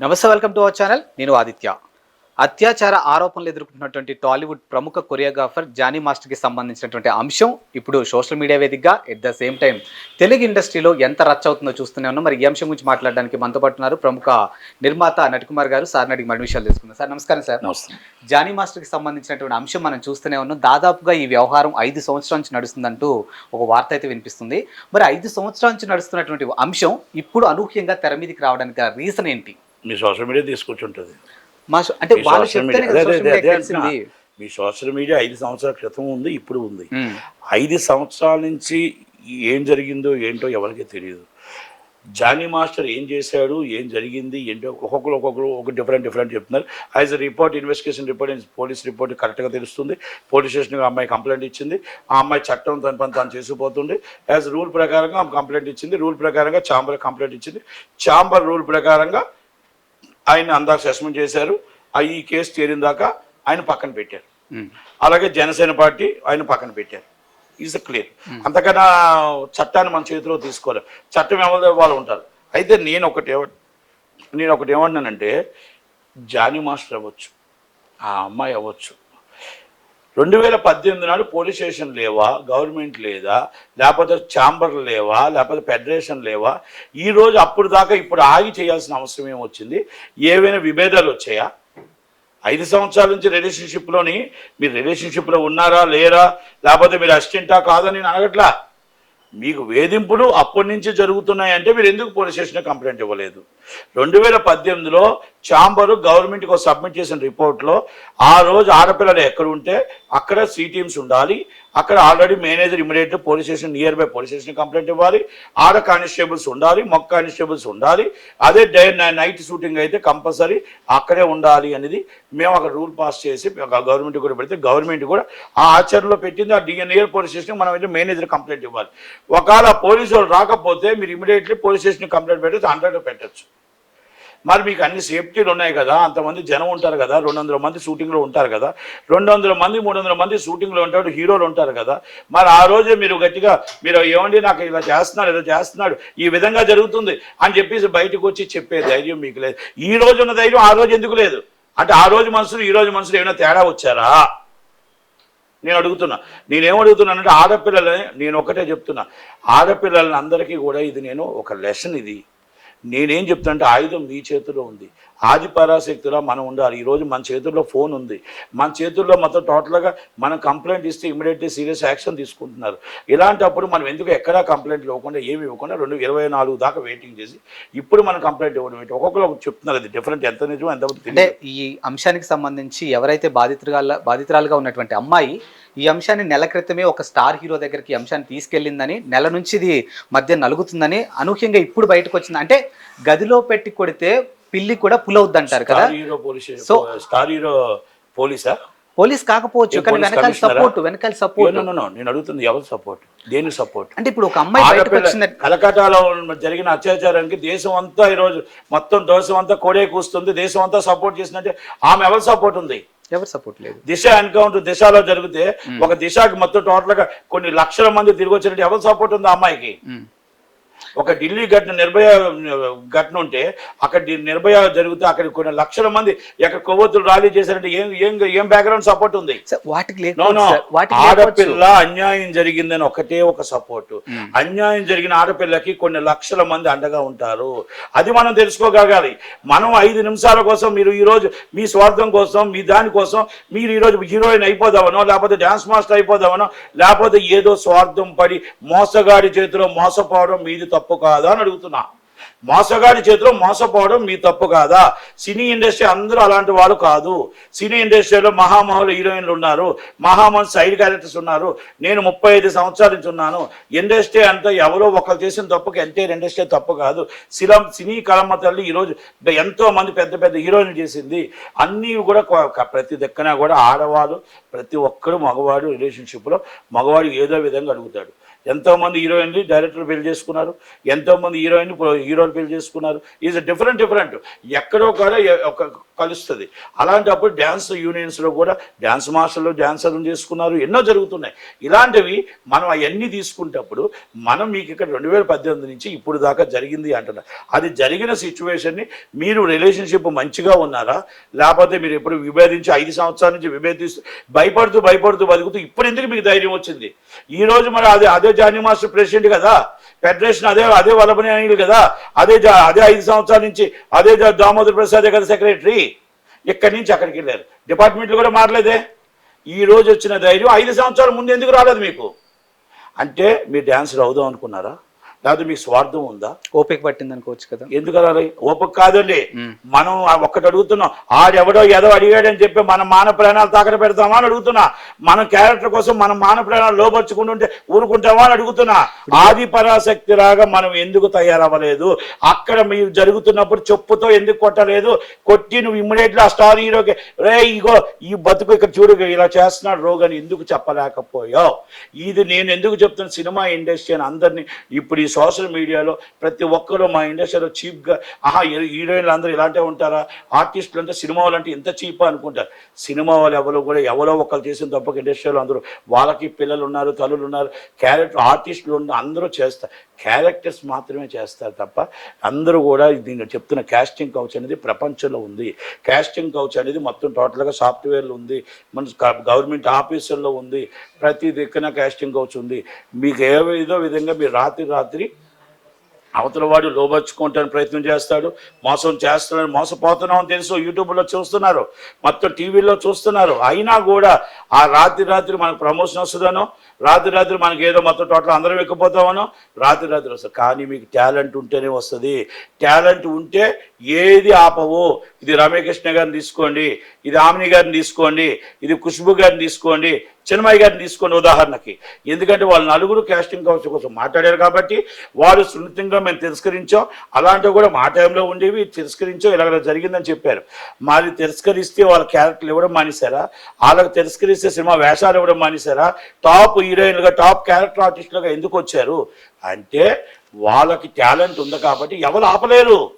నమస్తే welcome to our channel నేను ఆదిత్య. అత్యాచార ఆరోపణలు ఎదుర్కొంటున్నటువంటి టాలీవుడ్ ప్రముఖ కొరియోగ్రాఫర్ జానీ మాస్టర్కి సంబంధించినటువంటి అంశం ఇప్పుడు సోషల్ మీడియా వేదికగా at the same time Telugu ఇండస్ట్రీలో ఎంత రచ్చ అవుతుందో చూస్తూనే ఉన్నాం. మరి ఈ అంశం గురించి మాట్లాడడానికి మనతో పాటు ఉన్నారు ప్రముఖ నిర్మాత నటికుమార్ గారు. సార్ అడిగి మరిన్ని విషయాలు తెలుసుకుందాం. సార్ నమస్కారం సార్. నమస్తే. జానీ మాస్టర్కి సంబంధించినటువంటి అంశం మనం చూస్తూనే ఉన్నాం. దాదాపుగా ఈ వ్యవహారం ఐదు సంవత్సరాల నుంచి నడుస్తుందంటూ ఒక వార్త అయితే వినిపిస్తుంది. మరి ఐదు సంవత్సరాల నుంచి నడుస్తున్నటువంటి అంశం ఇప్పుడు అనూహ్యంగా తెర మీదకి రావడానికి రీజన్ ఏంటి? మీ సోషల్ మీడియా తీసుకొచ్చుంటుంది. మా అంటే వాళ్ళు సోషల్ చెప్తేనే మీడియా. కదా తెలిసింది. మీ సోషల్ ఐదు సంవత్సరాల క్రితం ఉంది ఇప్పుడు ఉంది. ఐదు సంవత్సరాల నుంచి ఏం జరిగిందో ఏంటో ఎవరికీ తెలియదు. జానీ మాస్టర్ ఏం చేశాడు ఏం జరిగింది ఏంటో ఒక్కొక్కరు ఒక్కొక్కరు ఒక డిఫరెంట్ డిఫరెంట్ చెప్తున్నారు. As a report investigation report police report కరెక్ట్గా తెలుస్తుంది. పోలీస్ స్టేషన్కి అమ్మాయి కంప్లైంట్ ఇచ్చింది. ఆ అమ్మాయి చట్టం తన పని తాను చేసుకుపోతుంది యాజ్ రూల్ ప్రకారంగా ఆమె కంప్లైంట్ ఇచ్చింది. రూల్ ప్రకారంగా చాంబర్ కంప్లైంట్ ఇచ్చింది. చాంబర్ రూల్ ప్రకారంగా ఆయన అందాక సస్పెండ్ చేశారు. ఆ ఈ కేసు తేలిన దాకా ఆయన పక్కన పెట్టారు. అలాగే జనసేన పార్టీ ఆయన పక్కన పెట్టారు. ఈజ్ క్లియర్ అంతకన్నా చట్టాన్ని మన చేతిలో తీసుకోవాలి. చట్టం ఎవరి వాళ్ళు ఉంటారు. అయితే నేను ఒకటి నేను ఒకటి ఏమన్నానంటే జానీ మాస్టర్ అవ్వచ్చు ఆ అమ్మాయి అవ్వచ్చు. రెండు వేల పద్దెనిమిది నాడు పోలీస్ స్టేషన్ లేవా? గవర్నమెంట్ లేదా? లేకపోతే ఛాంబర్ లేవా? లేకపోతే ఫెడరేషన్ లేవా? ఈరోజు అప్పుడు దాకా ఇప్పుడు ఆగి చేయాల్సిన అవసరం ఏమొచ్చింది? ఏవైనా విభేదాలు వచ్చాయా? ఐదు సంవత్సరాల నుంచి రిలేషన్షిప్లోని మీరు రిలేషన్షిప్లో ఉన్నారా లేరా? లేకపోతే మీరు అసిస్టెంటా కాదని నేను అడగట్లా. మీకు వేధింపులు అప్పటి నుంచి జరుగుతున్నాయంటే మీరు ఎందుకు పోలీస్ స్టేషన్ కంప్లైంట్ ఇవ్వలేదు? రెండు వేల పద్దెనిమిదిలో చాంబరు గవర్నమెంట్కి సబ్మిట్ చేసిన రిపోర్ట్లో ఆ రోజు ఆడపిల్లలు ఎక్కడ ఉంటే అక్కడ సి టీమ్స్ ఉండాలి అక్కడ already manager immediate police station nearby police station complaint ఇవ్వాలి. ఆడ కానిస్టేబుల్స్ ఉండాలి మొక్క కానిస్టేబుల్స్ ఉండాలి. అదే డే నైట్ షూటింగ్ అయితే కంపల్సరీ అక్కడే ఉండాలి అనేది మేము అక్కడ రూల్ పాస్ చేసి గవర్నమెంట్ కూడా పెడితే గవర్నమెంట్ కూడా ఆ ఆచరణలో పెట్టింది. ఆ డిఎన్ నియర్ పోలీస్ స్టేషన్ మనం అయితే మేనేజర్ కంప్లైంట్ ఇవ్వాలి. ఒకవేళ పోలీసు వాళ్ళు రాకపోతే మీరు ఇమీడియట్లీ పోలీస్ స్టేషన్ కంప్లైంట్ పెట్టచ్చు హండ్రెడ్ పెట్టచ్చు. మరి మీకు అన్ని సేఫ్టీలు ఉన్నాయి కదా అంతమంది జనం ఉంటారు కదా రెండు వందల మంది షూటింగ్లో ఉంటారు కదా రెండు వందల మంది మూడు వందల మంది షూటింగ్లో ఉంటాడు హీరోలు ఉంటారు కదా. మరి ఆ రోజే మీరు గట్టిగా మీరు ఏమండి నాకు ఇలా చేస్తున్నాడు ఇలా చేస్తున్నాడు ఈ విధంగా జరుగుతుంది అని చెప్పేసి బయటకు వచ్చి చెప్పే ధైర్యం మీకు లేదు. ఈ రోజు ఉన్న ధైర్యం ఆ రోజు ఎందుకు లేదు? అంటే ఆ రోజు మనుషులు ఈ రోజు మనుషులు ఏమైనా తేడా వచ్చారా? నేను అడుగుతున్నా. నేనేం అడుగుతున్నానంటే ఆడపిల్లలని నేను ఒకటే చెప్తున్నా. ఆడపిల్లలని అందరికీ కూడా ఇది నేను ఒక లెసన్ ఇది. నేనేం చెప్తానంటే ఆయుధం మీ చేతిలో ఉంది. ఆది పరాశక్తిలో మనం ఉండాలి. ఈరోజు మన చేతుల్లో ఫోన్ ఉంది. మన చేతుల్లో మొత్తం టోటల్గా మనం కంప్లైంట్ ఇస్తే ఇమీడియట్లీ సీరియస్ యాక్షన్ తీసుకుంటున్నారు. ఇలాంటప్పుడు మనం ఎందుకు ఎక్కడా కంప్లైంట్ ఇవ్వకుండా ఏమి ఇవ్వకుండా రెండు ఇరవై నాలుగు దాకా వెయిటింగ్ చేసి ఇప్పుడు మనం కంప్లైంట్ ఇవ్వడం ఏంటి? ఒక్కొక్కరు చెప్తున్నారు అది డిఫరెంట్ ఎంత నిజమో ఎంత అంటే ఈ అంశానికి సంబంధించి ఎవరైతే బాధితురాల బాధితురాలుగా ఉన్నటువంటి అమ్మాయి ఈ అంశాన్ని నెల క్రితమే ఒక స్టార్ హీరో దగ్గరికి ఈ అంశాన్ని తీసుకెళ్ళిందని నెల నుంచి ఇది మధ్య నలుగుతుందని అనూహ్యంగా ఇప్పుడు బయటకు వచ్చింది. అంటే గదిలో పెట్టి కొడితే పిల్లి కూడా పులవుద్ది అంటారు కదా? Star hero police So- star hero పోలీసా? Police కాకపోవచ్చు కానీ వెనకాల? సపోర్ట్ వెనకాల సపోర్ట్ నేను అడుగుతుంది ఎవరు సపోర్ట్ దేని సపోర్ట్ అంటే ఇప్పుడు ఒక అమ్మాయి బయటకు వచ్చింది. కలకటాలో జరిగిన అత్యాచారానికి దేశం అంతా ఈరోజు మొత్తం దేశం అంతా కోడే కూస్తుంది దేశం అంతా సపోర్ట్ చేసినట్టే ఆమె ఎవరు సపోర్ట్ ఉంది? ఎవరు సపోర్ట్ లేదు. దిశ ఎన్కౌంటర్ దిశలో జరిగితే ఒక దిశకి మొత్తం టోటల్గా కొన్ని లక్షల మంది తిరిగి వచ్చినట్టు ఎవరు సపోర్ట్ ఉంది ఆ అమ్మాయికి. ఒక ఢిల్లీ ఘటన నిర్భయ ఘటన ఉంటే అక్కడ నిర్భయ జరిగితే అక్కడ కొన్ని లక్షల మంది ఎక్కడ కొవ్వొత్తులు ర్యాలీ చేశారంటే ఏం ఏం ఏం బ్యాక్గ్రౌండ్ సపోర్ట్ ఉంది? వాటికి. ఆడపిల్ల అన్యాయం జరిగిందని ఒకటే ఒక సపోర్ట్ అన్యాయం జరిగిన ఆడపిల్లకి కొన్ని లక్షల మంది అండగా ఉంటారు. అది మనం తెలుసుకోగలగాలి. మనం ఐదు నిమిషాల కోసం మీరు ఈ రోజు మీ స్వార్థం కోసం మీ దాని కోసం మీరు ఈ రోజు హీరోయిన్ అయిపోదామనో లేకపోతే డాన్స్ మాస్టర్ అయిపోదామనో లేకపోతే ఏదో స్వార్థం పడి మోసగాడి చేతిలో మోసపోవడం మీది తప్పు. తప్పు కాదా అని అడుగుతున్నా. మోసగాడి చేతిలో మోసపోవడం మీ తప్పు కాదా? సినీ ఇండస్ట్రీ అందరూ అలాంటి వాళ్ళు కాదు. సినీ ఇండస్ట్రీలో మహామహులు హీరోయిన్లు ఉన్నారు. మహామహులు సైడ్ క్యారెక్టర్స్ ఉన్నారు. నేను ముప్పై ఐదు సంవత్సరాల నుంచి ఉన్నాను. ఇండస్ట్రీ అంతా ఎవరో ఒకరు చేసిన తప్పుకి ఎంటైర్ ఇండస్ట్రీ తప్పు కాదు. సిలం సినీ కళమ్మ తల్లి ఈరోజు ఎంతో మంది పెద్ద పెద్ద హీరోయిన్ చేసింది. అన్నీ కూడా ప్రతి దక్కన కూడా ఆడవాళ్ళు ప్రతి ఒక్కరు మగవాడు రిలేషన్షిప్లో మగవాడు ఏదో విధంగా అడుగుతాడు. ఎంతో మంది హీరోయిన్లు డైరెక్టర్ పెళ్ళి చేసుకున్నారు ఎంతో మంది హీరోయిన్ హీరోలు పెళ్ళి చేసుకున్నారు. ఈజ్ డిఫరెంట్ డిఫరెంట్ ఎక్కడో కూడా ఒక కలుస్తుంది. అలాంటప్పుడు డ్యాన్స్ యూనియన్స్లో కూడా డ్యాన్స్ మాస్టర్లు డ్యాన్సర్లు చేసుకున్నారు ఎన్నో జరుగుతున్నాయి. ఇలాంటివి మనం అవన్నీ తీసుకుంటప్పుడు మనం మీకు ఇక్కడ రెండు వేల పద్దెనిమిది నుంచి ఇప్పుడు దాకా జరిగింది అంటున్నారు అది జరిగిన సిచ్యువేషన్ని మీరు రిలేషన్షిప్ మంచిగా ఉన్నారా? లేకపోతే మీరు ఎప్పుడు విభేదించి ఐదు సంవత్సరాల నుంచి విభేదిస్తూ భయపడుతూ భయపడుతూ బతుకుతూ ఇప్పుడు ఎందుకు మీకు ధైర్యం వచ్చింది? ఈరోజు మరి అదే అదే జానీ మాస్టర్ ప్రెసిడెంట్ కదా? ఫెడరేషన్ అదే అదే వల్లభని అనిల్ కదా. అదే జా- అదే ఐదు సంవత్సరాల నుంచి అదే దామోదర్ ప్రసాద్ కదా సెక్రటరీ. ఇక్కడి నుంచి అక్కడికి వెళ్ళారు? డిపార్ట్మెంట్లు కూడా మారలేదే? ఈ రోజు వచ్చిన ధైర్యం ఐదు సంవత్సరాల ముందు ఎందుకు రాలేదు మీకు? అంటే మీరు డ్యాన్సర్ అవుదాం అనుకున్నారా? లేకపోతే మీకు స్వార్థం ఉందా? ఓపిక పట్టింది అనుకోవచ్చు కదా. ఎందుకు అలా ఓపిక కాదండి. మనం ఒక్కటి అడుగుతున్నాం. ఆడెవడో ఏదో అడిగాడని చెప్పి మన మాన ప్రాణాలు తాకట పెడతామా అని అడుగుతున్నా. మన క్యారెక్టర్ కోసం మనం మాన ప్రాణాలు లోపరుచుకుంటుంటే ఊరుకుంటామా అని అడుగుతున్నా. ఆది పరాశక్తి రాగా మనం ఎందుకు తయారవ్వలేదు? అక్కడ మీరు జరుగుతున్నప్పుడు చెప్పుతో ఎందుకు కొట్టలేదు? కొట్టి నువ్వు ఇమ్మీడియట్లీ ఆ స్టార్ హీరోకి రే ఇగో ఈ బతుకు ఇక్కడ చూడు ఇలా చేస్తున్నాడు రోగని ఎందుకు చెప్పలేకపోయావు? ఇది నేను ఎందుకు చెప్తున్నా? సినిమా ఇండస్ట్రీ అని అందరినీ ఇప్పుడు సోషల్ మీడియాలో ప్రతి ఒక్కరూ మా ఇండస్ట్రీలో చీప్గా ఆహా హీరోయిన్లు అందరూ ఇలాంటివి ఉంటారా? ఆర్టిస్టులు అంటే సినిమా వాళ్ళు అంటే ఇంత చీపా అనుకుంటారు. సినిమా వాళ్ళు ఎవరో కూడా ఎవరో ఒకరు చేసిన తప్పక ఇండస్ట్రీలో అందరూ వాళ్ళకి పిల్లలు ఉన్నారు తల్లులు ఉన్నారు క్యారెక్టర్ ఆర్టిస్టులు ఉన్నారు అందరూ చేస్తారు. క్యారెక్టర్స్ మాత్రమే చేస్తారు తప్ప అందరూ కూడా దీన్ని చెప్తున్న క్యాస్టింగ్ కౌచ్ అనేది ప్రపంచంలో ఉంది. క్యాస్టింగ్ కౌచ్ అనేది మొత్తం టోటల్గా సాఫ్ట్వేర్లో ఉంది. మన గవర్నమెంట్ ఆఫీసుల్లో ఉంది. ప్రతి దిక్కున క్యాస్టింగ్ కౌచ్ ఉంది. మీకు ఏదో విధంగా మీరు రాత్రి రాత్రి అవతల వాడు లోబర్చుకోవటానికి ప్రయత్నం చేస్తాడు మోసం చేస్తున్నాడు మోసపోతున్నాం అని తెలుసు యూట్యూబ్లో చూస్తున్నారు మొత్తం టీవీలో చూస్తున్నారు. అయినా కూడా ఆ రాత్రి రాత్రి మనకు ప్రమోషన్ వస్తుందనో రాత్రి రాత్రి మనకి ఏదో మొత్తం టోటల్ అందరం ఎక్కిపోతామనో రాత్రి రాత్రి వస్తుంది. కానీ మీకు టాలెంట్ ఉంటేనే వస్తుంది. టాలెంట్ ఉంటే ఏది ఆపవు. ఇది రమేకృష్ణ గారిని తీసుకోండి ఇది ఆమిని గారిని తీసుకోండి ఇది ఖుష్బు గారిని తీసుకోండి చిన్మయ్య గారిని తీసుకోండి ఉదాహరణకి. ఎందుకంటే వాళ్ళు నలుగురు క్యాస్టింగ్ కౌన్స్ కోసం మాట్లాడారు కాబట్టి వారు సున్నితంగా మేము తిరస్కరించాం. అలాంటివి కూడా మా టైంలో ఉండేవి తిరస్కరించాం ఇలాగ జరిగిందని చెప్పారు. మరి తిరస్కరిస్తే వాళ్ళ క్యారెక్టర్లు ఇవ్వడం మానేశారా? వాళ్ళకి తిరస్కరిస్తే సినిమా వేషాలు ఇవ్వడం మానేశారా? టాప్ హీరోయిన్లుగా టాప్ క్యారెక్టర్ ఆర్టిస్టులుగా ఎందుకు వచ్చారు? అంటే వాళ్ళకి టాలెంట్ ఉంది కాబట్టి ఎవరు ఆపలేరు.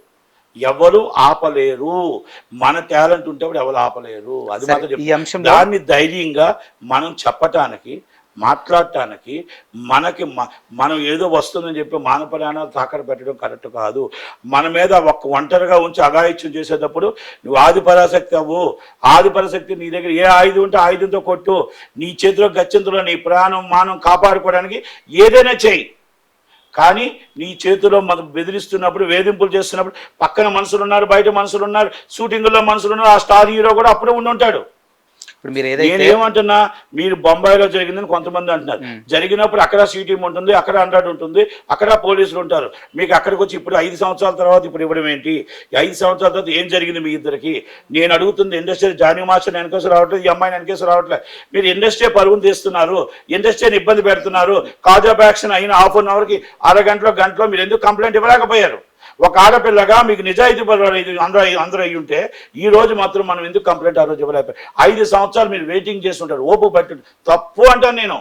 ఎవరు ఆపలేరు. మన టాలెంట్ ఉంటే కూడా ఎవరు ఆపలేరు. అది మాత్రం ఈ. అంశంలో- దాన్ని ధైర్యంగా మనం చెప్పటానికి మాట్లాడటానికి మనకి మనం ఏదో వస్తుందని చెప్పి మాన ప్రాణాలు తాకడ పెట్టడం కరెక్ట్ కాదు. మన మీద ఒక్క ఒంటరిగా ఉంచి అఘాయిత్యం చేసేటప్పుడు నువ్వు ఆది పరాశక్తి అవ్వు. ఆది పరాశక్తి నీ దగ్గర ఏ ఆయుధం ఉంటే ఆయుధంతో కొట్టు. నీ చేతిలో గచ్చింతలో నీ ప్రాణం మానం కాపాడుకోవడానికి ఏదైనా చెయ్యి కానీ నీ చేతిలో మనం బెదిరిస్తున్నప్పుడు వేధింపులు చేస్తున్నప్పుడు పక్కన మనుషులు ఉన్నారు బయట మనుషులు ఉన్నారు షూటింగ్లో మనుషులు ఉన్నారు ఆ స్టార్ హీరో కూడా అప్పుడే ఉండి ఉంటాడు. ఇప్పుడు మీరు ఏదైతే నేను ఏమంటున్నా మీరు బొంబాయిలో జరిగిందని కొంతమంది అంటున్నారు. జరిగినప్పుడు అక్కడ సీటీఎం ఉంటుంది అక్కడ అండ్రాయిడ్ ఉంటుంది అక్కడ పోలీసులు ఉంటారు. మీకు అక్కడికి వచ్చి ఇప్పుడు ఐదు సంవత్సరాల తర్వాత ఇప్పుడు ఇవ్వడం ఏంటి? ఐదు సంవత్సరాల తర్వాత ఏం జరిగింది మీ ఇద్దరికి? నేను అడుగుతుంది ఇండస్ట్రీ జానీ మాస్టర్ వెనకేసి రావట్లేదు ఈ అమ్మాయిని వెనకేసి రావట్లేదు. మీరు ఇండస్ట్రీ పరుగును తీస్తున్నారు ఇండస్ట్రీని ఇబ్బంది పెడుతున్నారు. కాజ్ ఆఫ్ యాక్షన్ అయిన హాఫ్ అన్ అవర్కి అరగంటలో గంటలో మీరు ఎందుకు కంప్లైంట్ ఇవ్వలేకపోయారు? ఒక ఆడపిల్లగా మీకు నిజాయితీ పరులు అందరూ అందరూ అయ్యి ఉంటే ఈ రోజు మాత్రం మనం ఎందుకు కంప్లైంట్ ఆ రోజు ఇవ్వలేకపోయారు ఐదు సంవత్సరాలు మీరు వెయిటింగ్ చేసి ఉంటారు ఓపు పట్టు తప్పు అంటాను నేను.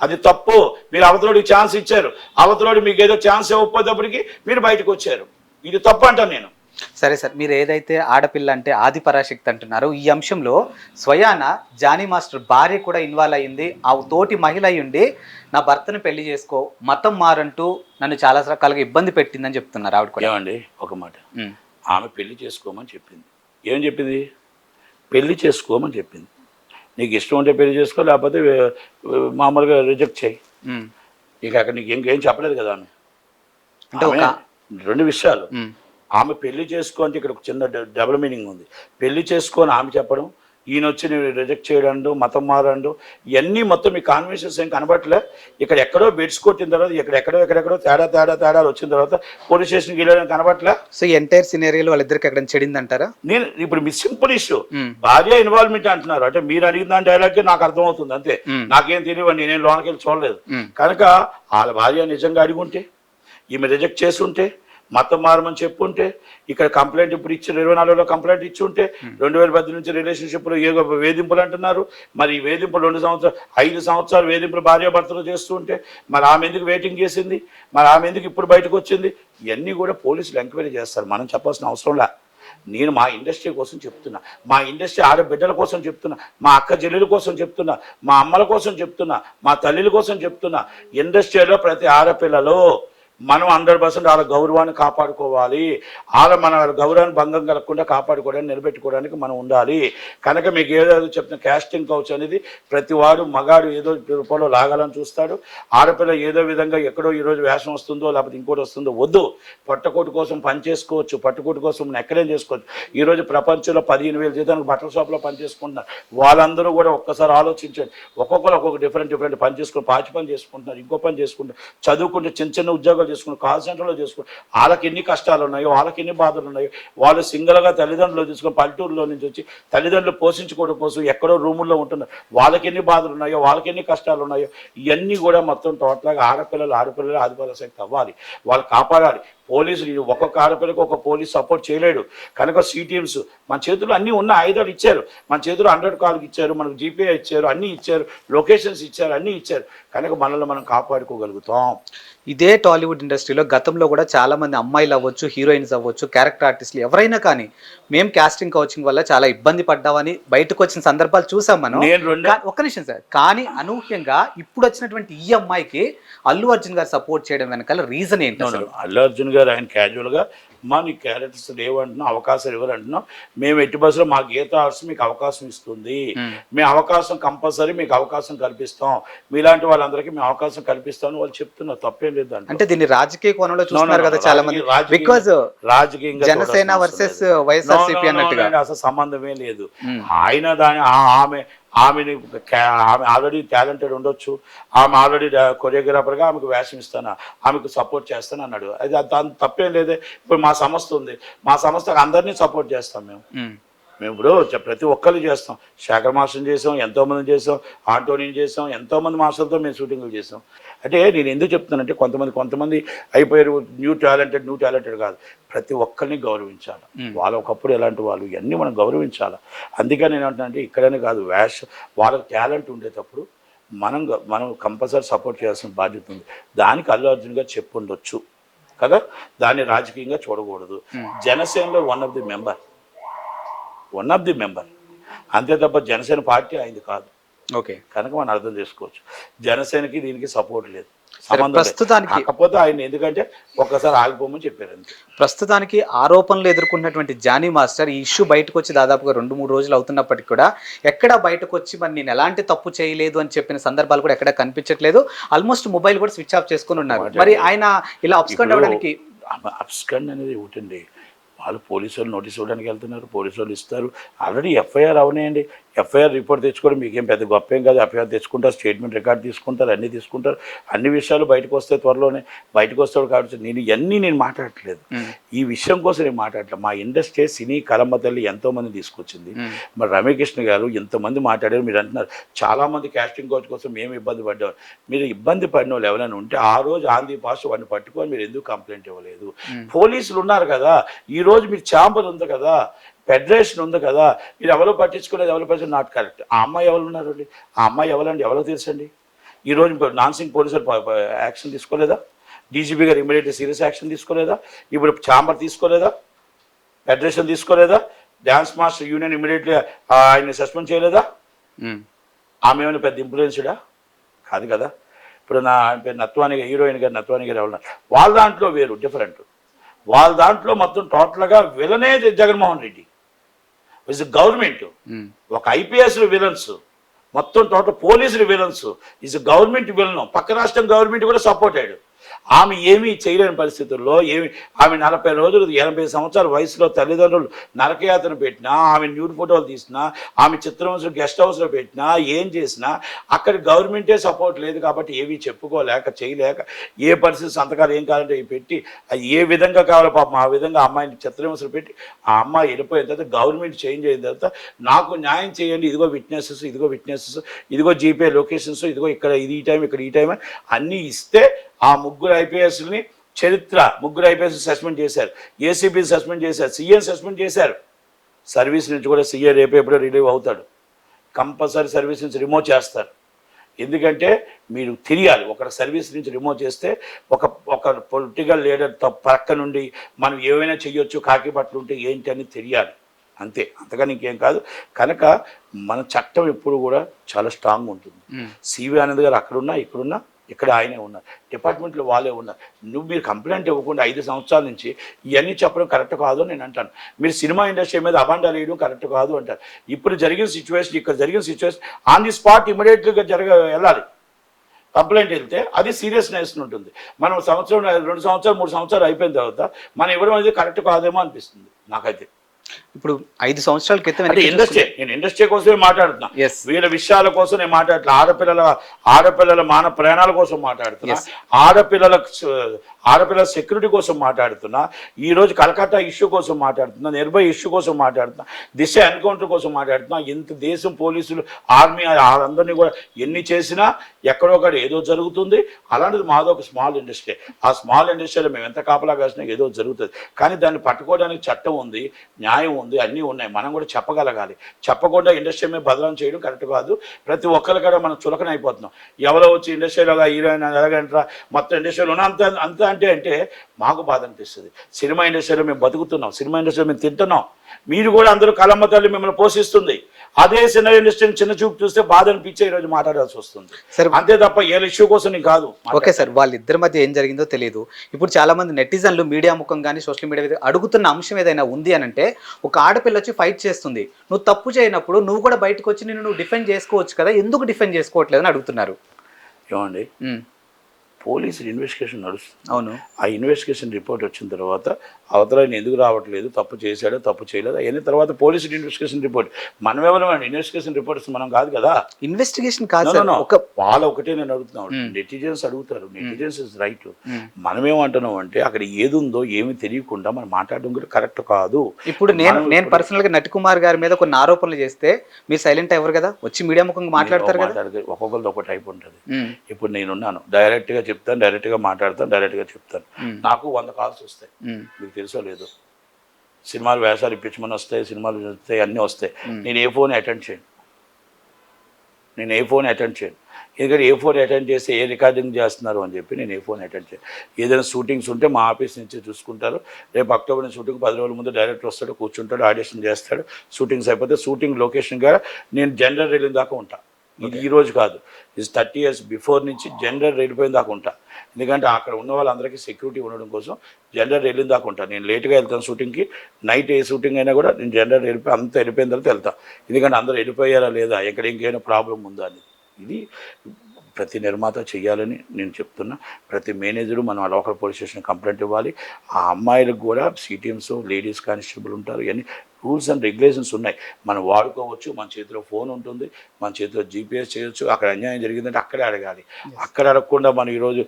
అది తప్పు. మీరు అవతలోడికి ఛాన్స్ ఇచ్చారు. అవతలోడి మీకు ఏదో ఛాన్స్ ఇవ్వకపోయేటప్పటికి మీరు బయటకు వచ్చారు. ఇది తప్పు అంటాను నేను. సరే సార్ మీరు ఏదైతే ఆడపిల్ల అంటే ఆది పరాశక్తి అంటున్నారో ఈ అంశంలో స్వయాన జానీ మాస్టర్ భార్య కూడా ఇన్వాల్వ్ అయ్యింది. ఆ తోటి మహిళ అయి ఉండి నా భర్తను పెళ్ళి చేసుకో మతం మారంటూ నన్ను చాలా రకాలుగా ఇబ్బంది పెట్టిందని చెప్తున్నారు ఆవిడ కూడా. ఏమండి ఒక మాట. ఆమె పెళ్ళి చేసుకోమని చెప్పింది. ఏం చెప్పింది? పెళ్ళి చేసుకోమని చెప్పింది. నీకు ఇష్టం ఉంటే పెళ్ళి చేసుకో లేకపోతే మామూలుగా రిజెక్ట్ చేయి. ఇక అక్కడ నీకు ఇంకేం చెప్పలేదు కదా ఆమె. అంటే రెండు విషయాలు. ఆమె పెళ్ళి చేసుకో అంటే ఇక్కడ ఒక చిన్న డబుల్ మీనింగ్ ఉంది. పెళ్ళి చేసుకొని ఆమె చెప్పడం ఈయన వచ్చి నేను రిజెక్ట్ చేయడండు మతం మారండు ఇవన్నీ మొత్తం మీ కాన్వర్సేషన్స్ ఏం కనబట్టలే ఇక్కడ ఎక్కడో బెడ్స్ కొట్టిన తర్వాత ఇక్కడ ఎక్కడో ఎక్కడెక్కడో తేడా తేడా తేడాలు వచ్చిన తర్వాత పోలీస్ స్టేషన్కి వెళ్ళడం కనబట్టలే సో ఎంటైర్ సినేరియోలో వాళ్ళిద్దరికి ఎక్కడ చెడిందంటారా? నేను ఇప్పుడు మీ సింపుల్ ఇష్యూ ఉమ్. భార్య ఇన్వాల్వ్మెంట్ అంటున్నారు. అంటే మీరు అడిగిన దాని డైలాగ్ నాకు అర్థమవుతుంది అంతే. మ్మ్. నాకేం తెలియవండి నేను లోనకి వెళ్ళి చూడలేదు. మ్మ్. కనుక వాళ్ళ భార్య నిజంగా అడిగి ఉంటే ఈమె రిజెక్ట్ చేసి ఉంటే మతం మారమని చెప్పుంటే ఇక్కడ కంప్లైంట్ ఇప్పుడు ఇచ్చి ఇరవై నాలుగులో కంప్లైంట్ ఇచ్చి ఉంటే రెండు వేల పద్దెనిమిది నుంచి రిలేషన్షిప్లో ఏదో వేధింపులు అంటున్నారు? మరి ఈ వేధింపులు రెండు సంవత్సరాలు ఐదు సంవత్సరాలు వేధింపులు భార్యాభర్తలు చేస్తూ ఉంటే మరి ఆమె ఎందుకు వెయిటింగ్ చేసింది? మరి ఆమె ఎందుకు ఇప్పుడు బయటకు వచ్చింది? ఇవన్నీ కూడా పోలీసులు ఎంక్వైరీ చేస్తారు. మనం చెప్పాల్సిన అవసరంలా నేను మా ఇండస్ట్రీ కోసం చెప్తున్నా. మా ఇండస్ట్రీ ఆడబిడ్డల కోసం చెప్తున్నా. మా అక్క చెల్లెల కోసం చెప్తున్నా. మా అమ్మల కోసం చెప్తున్నా. మా తల్లిల కోసం చెప్తున్నా. ఇండస్ట్రీలో ప్రతి ఆడపిల్లలో మనం హండ్రెడ్ పర్సెంట్ వాళ్ళ గౌరవాన్ని కాపాడుకోవాలి. వాళ్ళ మన గౌరవాన్ని భంగం కలగకుండా కాపాడుకోవడానికి నిలబెట్టుకోవడానికి మనం ఉండాలి. కనుక మీకు ఏదో చెప్పిన క్యాస్టింగ్ కౌచ్ అనేది ప్రతి వాడు మగాడు ఏదో రూపంలో లాగాలని చూస్తాడు. ఆడపిల్ల ఏదో విధంగా ఎక్కడో ఈరోజు వేషం వస్తుందో లేకపోతే ఇంకోటి వస్తుందో వద్దు. పట్టకోటు కోసం పని చేసుకోవచ్చు. పట్టుకోటి కోసం మనం ఎక్కడేం చేసుకోవచ్చు. ఈరోజు ప్రపంచంలో పదిహేను వేల జీతానికి బట్టల షాప్లో పని చేసుకుంటున్నారు. వాళ్ళందరూ కూడా ఒక్కసారి ఆలోచించండి. ఒక్కొక్కరు ఒక్కొక్క డిఫరెంట్ డిఫరెంట్ పని చేసుకుని పాచి పని చేసుకుంటున్నారు ఇంకో పని చేసుకుంటారు చదువుకుంటే చిన్న చిన్న ఉద్యోగాలు చేసుకుని కాల్ సెంటర్లో చేసుకుని వాళ్ళకి ఎన్ని కష్టాలు ఉన్నాయో వాళ్ళకి ఎన్ని బాధలు ఉన్నాయో వాళ్ళు సింగిల్గా తల్లిదండ్రులు తీసుకొని పల్లెటూరులో నుంచి వచ్చి తల్లిదండ్రులు పోషించుకోవడం కోసం ఎక్కడో రూముల్లో ఉంటున్నారు వాళ్ళకి ఎన్ని బాధలు ఉన్నాయో వాళ్ళకి ఎన్ని కష్టాలు ఉన్నాయో ఇవన్నీ కూడా మొత్తం టోటల్గా ఆడపిల్లలు ఆడపిల్లలు ఆదివాల శక్తి అవ్వాలి. వాళ్ళు కాపాడాలి. పోలీసులు ఒక్కొక్క ఆడపిల్లకి ఒక పోలీస్ సపోర్ట్ చేయలేడు. కనుక సి టీమ్స్ మన చేతిలో అన్నీ ఉన్న ఆయుధాలు ఇచ్చారు. మన చేతిలో హండ్రెడ్ కాల్కి ఇచ్చారు మనకు జీపీఐ ఇచ్చారు అన్నీ ఇచ్చారు లొకేషన్స్ ఇచ్చారు అన్నీ ఇచ్చారు. కనుక మనల్ని మనం కాపాడుకోగలుగుతాం. ఇదే టాలీవుడ్ ఇండస్ట్రీలో గతంలో కూడా చాలా మంది అమ్మాయిలు అవ్వచ్చు హీరోయిన్స్ అవ్వచ్చు క్యారెక్టర్ ఆర్టిస్టులు ఎవరైనా కానీ మేము కాస్టింగ్ కోచింగ్ వల్ల చాలా ఇబ్బంది పడ్డామని బయటకు వచ్చిన సందర్భాలు చూసాం మనం. నేను రెండు కా- ఒక్క నిమిషం సార్. కానీ అనూహ్యంగా ఇప్పుడు వచ్చినటువంటి ఈ అమ్మాయికి అల్లు అర్జున్ గారు సపోర్ట్ చేయడం వెనకాల రీజన్ ఏంటి అల్లు అర్జున్ గారు ఆయన క్యాజువల్గా మా నీ క్యారెక్టర్స్ లేవంటున్నాం అవకాశాలు ఇవ్వరంటున్నాం మేము ఎట్టి బస్సులో మా గీత ఆర్ట్స్ మీకు అవకాశం ఇస్తుంది మ్మ్. అవకాశం కంపల్సరీ మీకు అవకాశం కల్పిస్తాం మీలాంటి వాళ్ళందరికీ మేము అవకాశం కల్పిస్తామని వాళ్ళు చెప్తున్నారు తప్పేం లేదు. అంటే దీన్ని రాజకీయ కోణంలో చూస్తున్నారు కదా చాలా మంది బికాజ్ రాజకీయంగా జనసేన వర్సెస్. వైఎస్ఆర్సీపీ అన్నట్టుగా అసలు సంబంధమే లేదు. ఆయన దాని ఆమె ఆమెని ఆమె ఆల్రెడీ టాలెంటెడ్ ఉండొచ్చు. ఆమె ఆల్రెడీ కొరియోగ్రాఫర్గా ఆమెకు వేషం ఇస్తాను ఆమెకు సపోర్ట్ చేస్తాను అన్నాడు అది దాని తప్పేం లేదే. ఇప్పుడు మా సంస్థ ఉంది. మా సంస్థకు అందరినీ సపోర్ట్ చేస్తాం మేము. మ్మ్. ఇప్పుడు చ- ప్రతి ఒక్కరు చేస్తాం. శేఖర్ మాస్టర్ చేసాం ఎంతోమంది చేసాం ఆంటోనీని చేసాం ఎంతోమంది మాస్టర్లతో మేము షూటింగ్లు చేసాం. అంటే నేను ఎందుకు చెప్తున్నానంటే కొంతమంది కొంతమంది అయిపోయారు న్యూ టాలెంటెడ్ న్యూ టాలెంటెడ్ కాదు. ప్రతి ఒక్కరిని గౌరవించాలి. వాళ్ళ ఒకప్పుడు ఎలాంటి వాళ్ళు? ఇవన్నీ మనం గౌరవించాలి. అందుకని నేను అంటున్నానంటే ఇక్కడనే కాదు వేష వాళ్ళకి టాలెంట్ ఉండేటప్పుడు మనం మనం కంపల్సరీ సపోర్ట్ చేయాల్సిన బాధ్యత ఉంది. దానికి అల్లు అర్జున్ గారు చెప్పు ఉండొచ్చు కదా? దాన్ని రాజకీయంగా చూడకూడదు. జనసేనలో one of the member one of the member అంతే తప్ప జనసేన పార్టీ అయింది కాదు. ఓకే. కనుక మనం అర్థం చేసుకోవచ్చు. జనసేనకి దీనికి సపోర్ట్ లేదు. ప్రస్తుతానికి కాకపోతే ఆయన ఎందుకంటే ఒక్కసారి ఆగిపోమని చెప్పారు ప్రస్తుతానికి ఆరోపణలు ఎదుర్కొన్నటువంటి జానీ మాస్టర్ ఈ ఇష్యూ బయటకు వచ్చి దాదాపుగా రెండు మూడు రోజులు అవుతున్నప్పటికీ కూడా ఎక్కడ బయటకు వచ్చి మరి నేను ఎలాంటి తప్పు చేయలేదు అని చెప్పిన సందర్భాలు కూడా ఎక్కడ కనిపించట్లేదు. ఆల్మోస్ట్ మొబైల్ కూడా స్విచ్ ఆఫ్ చేసుకుని ఉన్నారు. మరి ఆయన ఇలా అప్స్కండ్ అవ్వడానికి అబ్స్కండ్ అనేది ఒకటండి. వాళ్ళు పోలీసు వాళ్ళు నోటీస్ ఇవ్వడానికి వెళ్తున్నారు పోలీసు వాళ్ళు ఇస్తారు ఆల్రెడీ ఎఫ్ఐఆర్ అవనాయండి. ఎఫ్ఐఆర్ రిపోర్ట్ తెచ్చుకోవడం మీకేం పెద్ద గొప్ప ఏం కాదు. ఎఫ్ఐఆర్ తెచ్చుకుంటారు స్టేట్మెంట్ రికార్డ్ తీసుకుంటారు అన్నీ తీసుకుంటారు. అన్ని విషయాలు బయటకు వస్తే త్వరలోనే బయటకు వస్తాడు కాబట్టి నేను ఇవన్నీ నేను మాట్లాడట్లేదు. ఈ విషయం కోసం నేను మాట్లాడట్లేదు. మా ఇండస్ట్రీ సినీ కలమ్మ తల్లి ఎంతో మంది తీసుకొచ్చింది. మరి రమ్యకృష్ణ గారు ఎంతమంది మాట్లాడారు. మీరు అంటున్నారు చాలామంది కాస్టింగ్ కోచ్ కోసం మేము ఇబ్బంది పడ్డాం. మీరు ఇబ్బంది పడిన వాళ్ళు ఎవరైనా ఉంటే ఆ రోజు ఆంధ్ర భాష వాడిని పట్టుకొని మీరు ఎందుకు కంప్లైంట్ ఇవ్వలేదు. పోలీసులు ఉన్నారు కదా. ఈ రోజు మీరు ఛాంబర్ ఉంది కదా. ఫెడరేషన్ ఉంది కదా మీరు ఎవరో పట్టించుకునేది ఎవరు పట్టించుకుని నాట్ కరెక్ట్. ఆ అమ్మాయి ఎవరు ఉన్నారండి? ఆ అమ్మాయి ఎవరండి? ఎవరో తెలుసండి? ఈ రోజు ఇప్పుడు నాన్సింగ్ పోలీసులు యాక్షన్ తీసుకోలేదా? డీజీపీ గారు ఇమీడియట్ సీరియస్ యాక్షన్ తీసుకోలేదా? ఇప్పుడు ఛాంబర్ తీసుకోలేదా? ఫెడరేషన్ తీసుకోలేదా? డ్యాన్స్ మాస్టర్ యూనియన్ ఇమీడియట్లీ ఆయన్ని సస్పెండ్ చేయలేదా. ఆమె ఏమైనా పెద్ద ఇన్ఫ్లుయెన్స్డా కాదు కదా. ఇప్పుడు నా ఆయన పేరు నత్వాని గారు హీరోయిన్ గారు నత్వాని గారు ఎవరు వాళ్ళ దాంట్లో వేరు డిఫరెంట్. వాళ్ళ దాంట్లో మొత్తం టోటల్గా విలనే Jaganmohan Reddy. Is government hmm. ఒక ఐపీఎస్ విలన్స్ మొత్తం టోటల్ పోలీసులు విలన్స్ ఇస్ గవర్నమెంట్ విలన్ పక్క రాష్ట్రం గవర్నమెంట్ కూడా సపోర్ట్ అయ్యాడు. ఆమె ఏమీ చేయలేని పరిస్థితుల్లో ఏమి ఆమె నలభై రోజులు ఎనభై సంవత్సరాల వయసులో తల్లిదండ్రులు నరకయాత్ర పెట్టినా ఆమె న్యూడ్ ఫోటోలు తీసినా ఆమె చిత్రవంశం గెస్ట్ హౌస్లో పెట్టినా ఏం చేసినా అక్కడ గవర్నమెంటే సపోర్ట్ లేదు కాబట్టి ఏమీ చెప్పుకోలేక చేయలేక ఏ పరిస్థితి సంతకాలు ఏం కావాలంటే అవి పెట్టి ఏ విధంగా కావాలో పాపం ఆ విధంగా అమ్మాయిని చిత్రహింసలు పెట్టి ఆ అమ్మాయి వెళ్ళిపోయిన తర్వాత గవర్నమెంట్ చేంజ్ అయిన తర్వాత నాకు న్యాయం చేయండి ఇదిగో విట్నెసెస్ ఇదిగో విట్నెసెస్ ఇదిగో జీపే లొకేషన్స్ ఇదిగో ఇక్కడ ఇది ఈ టైం ఇక్కడ ఈ టైం అన్నీ ఇస్తే ఆ ముగ్గురు ఐపీఎస్ని చరిత్ర ముగ్గురు ఐపీఎస్ సస్పెండ్ చేశారు. ఏసీబీ సస్పెండ్ చేశారు. సీఎం సస్పెండ్ చేశారు. సర్వీస్ నుంచి కూడా సీఏ రేపు ఎప్పుడో రిలీవ్ అవుతాడు. కంపల్సరీ సర్వీస్ నుంచి రిమూవ్ చేస్తారు. ఎందుకంటే మీరు తెలియాలి ఒక సర్వీస్ నుంచి రిమూవ్ చేస్తే ఒక ఒక పొలిటికల్ లీడర్ పక్క నుండి మనం ఏమైనా చెయ్యొచ్చు కాకి బట్టలు ఉంటే ఏంటి అని తెలియాలి. అంతే. అంతగా ఇంకేం కాదు. కనుక మన చట్టం ఎప్పుడు కూడా చాలా స్ట్రాంగ్ ఉంటుంది. సివి ఆనంద్ గారు అక్కడున్నా ఇక్కడున్నా ఇక్కడ ఆయనే ఉన్నారు. డిపార్ట్మెంట్లో వాళ్ళే ఉన్నారు. నువ్వు మీరు కంప్లైంట్ ఇవ్వకుండా ఐదు సంవత్సరాల నుంచి ఇవన్నీ చెప్పడం కరెక్ట్ కాదు నేను అంటాను. మీరు సినిమా ఇండస్ట్రీ మీద అభాండాలు వేయడం కరెక్ట్ కాదు అంటారు. ఇప్పుడు జరిగిన సిచ్యువేషన్ ఇక్కడ జరిగిన సిచ్యువేషన్ ఆన్ ది స్పాట్ ఇమీడియట్గా జరగ వెళ్ళాలి. కంప్లైంట్ వెళ్తే అది సీరియస్నెస్ ఉంటుంది. మనం సంవత్సరం రెండు సంవత్సరాలు మూడు సంవత్సరాలు అయిపోయిన తర్వాత మనం ఇవ్వడం అనేది కరెక్ట్ కాదేమో అనిపిస్తుంది నాకైతే. ఇప్పుడు ఐదు సంవత్సరాల క్రితం ఇండస్ట్రీ నేను ఇండస్ట్రీ కోసమే మాట్లాడుతున్నా. వీళ్ళ విషయాల కోసం నేను మాట్లాడుతున్నా ఆడపిల్లల ఆడపిల్లల మాన ప్రాణాల కోసం మాట్లాడుతున్నా. ఆడపిల్లల ఆడపిల్ల సెక్యూరిటీ కోసం మాట్లాడుతున్నా ఈరోజు కలకత్తా ఇష్యూ కోసం మాట్లాడుతున్నా నిర్భయ ఇష్యూ కోసం మాట్లాడుతున్నా దిశ ఎన్కౌంటర్ కోసం మాట్లాడుతున్నా ఇంత దేశం పోలీసులు ఆర్మీ అందరినీ కూడా ఎన్ని చేసినా ఎక్కడో ఒకటి ఏదో జరుగుతుంది. అలాంటిది మాదో ఒక స్మాల్ ఇండస్ట్రీ. ఆ స్మాల్ ఇండస్ట్రీలో మేము ఎంత కాపలా కాసినా ఏదో జరుగుతుంది. కానీ దాన్ని పట్టుకోవడానికి చట్టం ఉంది న్యాయం ఉంది అన్నీ ఉన్నాయి. మనం కూడా చెప్పగలగాలి. చెప్పకుండా ఇండస్ట్రీ మీద బదలం చేయడం కరెక్ట్ కాదు. ప్రతి ఒక్కరి కూడా మనం చులకన అయిపోతున్నాం ఎవరో వచ్చి ఇండస్ట్రీలో హీరోయిన్ ఎలాగంటారా మొత్తం ఇండస్ట్రీలో ఉన్న అంత అంత అంటే అంటే మాకు బాధ అనిపిస్తుంది. సినిమా ఇండస్ట్రీలో మేము బతుకుతున్నాం. సినిమా ఇండస్ట్రీలో మేము తింటున్నాం. మీరు కూడా అందరూ కలమ్మ తల్లి మిమ్మల్ని పోషిస్తుంది. అదే సినిమా ఇండస్ట్రీని చిన్న చూపు చూస్తే బాధ అనిపించే ఈరోజు మాట్లాడాల్సి వస్తుంది. సరే అంతే తప్ప ఏ ఇష్యూ కోసం నేను కాదు ఓకే సార్ వాళ్ళిద్దరి మధ్య ఏం జరిగిందో తెలియదు ఇప్పుడు చాలా మంది నెటిజన్లు మీడియా ముఖం కానీ సోషల్ మీడియా అడుగుతున్న అంశం ఏదైనా ఉంది అని అంటే ఒక ఆడపిల్ల వచ్చి ఫైట్ చేస్తుంది. నువ్వు తప్పు చేయనప్పుడు నువ్వు కూడా బయటకు వచ్చి నేను నువ్వు డిఫెండ్ చేసుకోవచ్చు కదా? ఎందుకు డిఫెండ్ చేసుకోవట్లేదు అని అడుగుతున్నారు. ఏమండి? పోలీసులు ఇన్వెస్టిగేషన్ నడుస్తుంది. అవును. ఆ ఇన్వెస్టిగేషన్ రిపోర్ట్ వచ్చిన తర్వాత అవతల ఎందుకు రావట్లేదు తప్పు చేశాడో తప్పు చేయలేదు అవన్నీ తర్వాత పోలీసు ఇన్వెస్టిగేషన్ రిపోర్ట్ మనం ఎవరైనా ఇన్వెస్టిగేషన్ రిపోర్ట్స్ మనం కాదు కదా? ఇన్వెస్టిగేషన్ కాదు. ఒక వాళ్ళ ఒకటే నేను అడుగుతున్నాను Hmm. నెటిజన్స్ అడుగుతారు. Netizens is right Hmm. మనం ఏమంటున్నాం అంటే అక్కడ ఏది ఉందో ఏమి తెలియకుండా మనం మాట్లాడడం కూడా కరెక్ట్ కాదు. ఇప్పుడు నేను నేను పర్సనల్గా నటికుమార్ గారి మీద కొన్ని ఆరోపణలు చేస్తే మీరు సైలెంట్ అవ్వరు కదా? వచ్చి మీడియా ముఖంగా మాట్లాడతారు కదా? ఒక్కొక్కరిది ఒక టైప్ ఉంటుంది. ఉమ్, ఇప్పుడు నేనున్నాను. డైరెక్ట్గా చెప్తాను డైరెక్ట్గా మాట్లాడతాను డైరెక్ట్గా చెప్తాను. నాకు వంద కాల్స్ వస్తాయి. మీకు తెలుసో లేదు. సినిమాలు వేషాలు ఇప్పించమని వస్తాయి సినిమాలు వస్తాయి అన్నీ వస్తాయి. నేను ఏ ఫోన్ అటెండ్ చేయను. నేను ఏ ఫోన్ అటెండ్ చేయను. ఎందుకంటే ఏ ఫోన్ అటెండ్ చేస్తే ఏ రికార్డింగ్ చేస్తున్నారు అని చెప్పి నేను ఏ ఫోన్ అటెండ్ చేయను. ఏదైనా షూటింగ్స్ ఉంటే మా ఆఫీస్ నుంచి చూసుకుంటారు. రేపు అక్టోబర్ నుంచి షూటింగ్ పది రోజుల ముందు డైరెక్టర్ వస్తాడు కూర్చుంటాడు ఆడిషన్ చేస్తాడు. షూటింగ్స్ అయిపోతే షూటింగ్ లొకేషన్ కూడా నేను జనరల్ వెళ్ళిన దాకా ఉంటా. ఇది ఈ రోజు కాదు. ఇది థర్టీ ఇయర్స్ బిఫోర్ నుంచి జనరల్ వెళ్ళిపోయిన దాకా ఉంటా. ఎందుకంటే అక్కడ ఉన్న వాళ్ళందరికీ సెక్యూరిటీ ఉండడం కోసం జనరల్ వెళ్ళిన దాకా ఉంటా. నేను లేట్గా వెళ్తాను షూటింగ్కి నైట్ ఏ షూటింగ్ అయినా కూడా నేను జనరల్ వెళ్ళిపోయి అంత వెళ్ళిపోయిన తర్వాత వెళ్తా. ఎందుకంటే అందరూ వెళ్ళిపోయారా లేదా? ఎక్కడ ఇంకేమైనా ప్రాబ్లం ఉందా అని ఇది ప్రతి నిర్మాత చేయాలని నేను చెప్తున్నా. ప్రతి మేనేజరు మనం ఆ లోకల్ పోలీస్ స్టేషన్ కంప్లైంట్ ఇవ్వాలి. ఆ అమ్మాయిలకు కూడా సిటీఎంస్ లేడీస్ కానిస్టేబుల్ ఉంటారు. ఇవన్నీ రూల్స్ అండ్ రెగ్యులేషన్స్ ఉన్నాయి. మనం వాడుకోవచ్చు మన చేతిలో ఫోన్ ఉంటుంది మన చేతిలో జీపీఎస్ చేయొచ్చు అక్కడ అన్యాయం జరిగిందంటే అక్కడే అడగాలి. అక్కడ అడగకుండా మనం ఈరోజు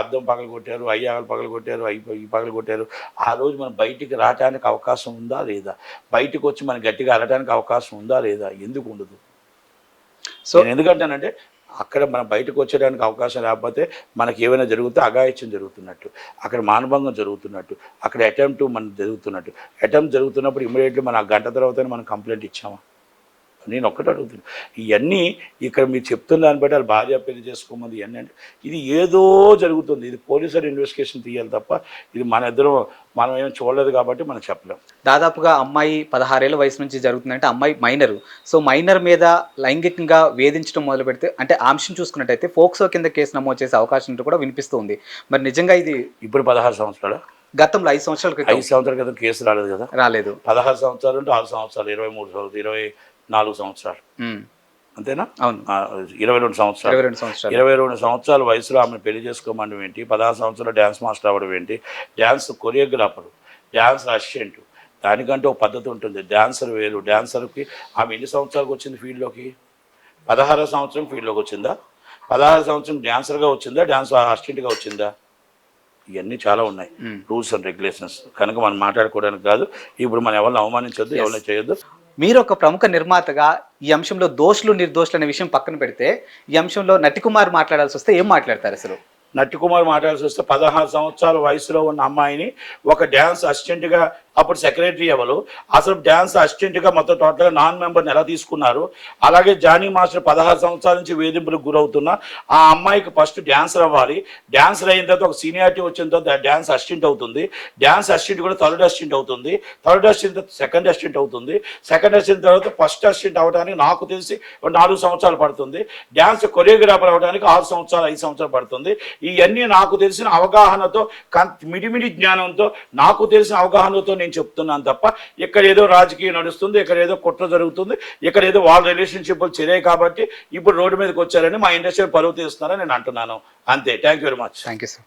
అద్దం పగలు కొట్టారు అయ్యాగలు పగలు కొట్టారు అయ్యి ఈ పగలు కొట్టారు ఆ రోజు మనం బయటికి రావడానికి అవకాశం ఉందా లేదా? బయటకు వచ్చి మనం గట్టిగా అడగడానికి అవకాశం ఉందా లేదా? ఎందుకు ఉండదు? సో నేను ఎందుకంటానంటే అక్కడ మనం బయటకు వచ్చేయడానికి అవకాశం లేకపోతే మనకి ఏమైనా జరుగుతే అగాయత్యం జరుగుతున్నట్టు అక్కడ మానభంగం జరుగుతున్నట్టు అక్కడ అటెంప్ట్ మనం జరుగుతున్నట్టు. అటెంప్ట్ జరుగుతున్నప్పుడు ఇమీడియట్లీ మనం ఆ గంట తర్వాతనే మనం కంప్లైంట్ ఇచ్చామా? నేను ఒక్కటే అడుగుతున్నా. ఇవన్నీ ఇక్కడ మీరు చెప్తున్న దాన్ని బట్టి వాళ్ళు భార్య పెళ్ళి చేసుకోమది ఇవన్నీ అంటే ఇది ఏదో జరుగుతుంది. ఇది పోలీసులు ఇన్వెస్టిగేషన్ తీయాలి తప్ప ఇది మన ఇద్దరం మనం ఏం చూడలేదు కాబట్టి మనం చెప్పలేం. దాదాపుగా అమ్మాయి పదహారేళ్ళ వయసు నుంచి జరుగుతుందంటే అమ్మాయి మైనర్. సో మైనర్ మీద లైంగికంగా వేధించడం మొదలు పెడితే అంటే ఆ అంశం చూసుకున్నట్టయితే ఫోక్సో కింద కేసు నమోదు చేసే అవకాశం కూడా వినిపిస్తుంది. మరి నిజంగా ఇది ఇప్పుడు పదహారు సంవత్సరాలు? గతంలో ఐదు సంవత్సరాల ఐదు సంవత్సరాల క్రితం కేసు రాలేదు కదా? రాలేదు. పదహారు సంవత్సరాలు అంటే ఆరు సంవత్సరాలు ఇరవై మూడు సంవత్సరాలు ఇరవై నాలుగు సంవత్సరాలు. అంతేనా? అవును. ఇరవై రెండు సంవత్సరాలు. ఇరవై రెండు సంవత్సరాలు. ఇరవై రెండు సంవత్సరాల వయసులో ఆమె పెళ్ళి చేసుకోమడం ఏంటి? పదహారు సంవత్సరాలు డ్యాన్స్ మాస్టర్ అవ్వడం ఏంటి? Dance choreographer dance assistant. దానికంటే ఒక పద్ధతి ఉంటుంది. డ్యాన్సర్ వేరు. డ్యాన్సర్కి ఆమె ఎన్ని సంవత్సరాలకు వచ్చింది ఫీల్డ్లోకి? పదహారో సంవత్సరం ఫీల్డ్లోకి వచ్చిందా? పదహారు సంవత్సరం డ్యాన్సర్గా వచ్చిందా? డ్యాన్స్ అసిస్టెంట్గా వచ్చిందా? ఇవన్నీ చాలా ఉన్నాయి. Rules and regulations. కనుక మనం మాట్లాడుకోవడానికి కాదు. ఇప్పుడు మనం ఎవరిని అవమానించొద్దు ఎవరిని చేయొద్దు. మీరు ఒక ప్రముఖ నిర్మాతగా ఈ అంశంలో దోషులు నిర్దోషులు అనే విషయం పక్కన పెడితే ఈ అంశంలో నటికుమార్ మాట్లాడాల్సి వస్తే ఏం మాట్లాడతారు అసలు? నట్టి కుమార్ మాట్లాడాల్సి వస్తే పదహారు సంవత్సరాల వయసులో ఉన్న అమ్మాయిని ఒక డ్యాన్స్ అసిస్టెంట్గా అప్పుడు సెక్రటరీ ఎవరు? అసలు డ్యాన్స్ అసిస్టెంట్గా మొత్తం టోటల్గా నాన్ మెంబర్ని ఎలా తీసుకున్నారు? అలాగే జానీ మాస్టర్ పదహారు సంవత్సరాల నుంచి వేధింపులకు గురవుతున్న ఆ అమ్మాయికి ఫస్ట్ డ్యాన్సర్ అవ్వాలి. డ్యాన్సర్ అయిన తర్వాత ఒక సీనియారిటీ వచ్చిన తర్వాత డ్యాన్స్ అసిస్టెంట్ అవుతుంది. డ్యాన్స్ అసిస్టెంట్ కూడా థర్డ్ అసిస్టెంట్ అవుతుంది. థర్డ్ అసిస్టెంట్ సెకండ్ అసిస్టెంట్ అవుతుంది. సెకండ్ అసిస్టెంట్ తర్వాత ఫస్ట్ అసిస్టెంట్ అవడానికి నాకు తెలిసి ఒక నాలుగు సంవత్సరాలు పడుతుంది. డ్యాన్స్ కొరియోగ్రాఫర్ అవడానికి ఆరు సంవత్సరాలు ఐదు సంవత్సరాలు పడుతుంది. ఇవన్నీ నాకు తెలిసిన అవగాహనతో కన్- మిడిమిడి జ్ఞానంతో నాకు తెలిసిన అవగాహనతో నేను చెప్తున్నాను తప్ప ఇక్కడ ఏదో రాజకీయం నడుస్తుంది ఇక్కడ ఏదో కుట్ర జరుగుతుంది ఇక్కడ ఏదో వాళ్ళ రిలేషన్షిప్లు చెరాయి కాబట్టి ఇప్పుడు రోడ్డు మీదకి వచ్చారని మా ఇండస్ట్రీ పరువు తీస్తున్నారని నేను అంటున్నాను. అంతే. Thank you very much thank you sir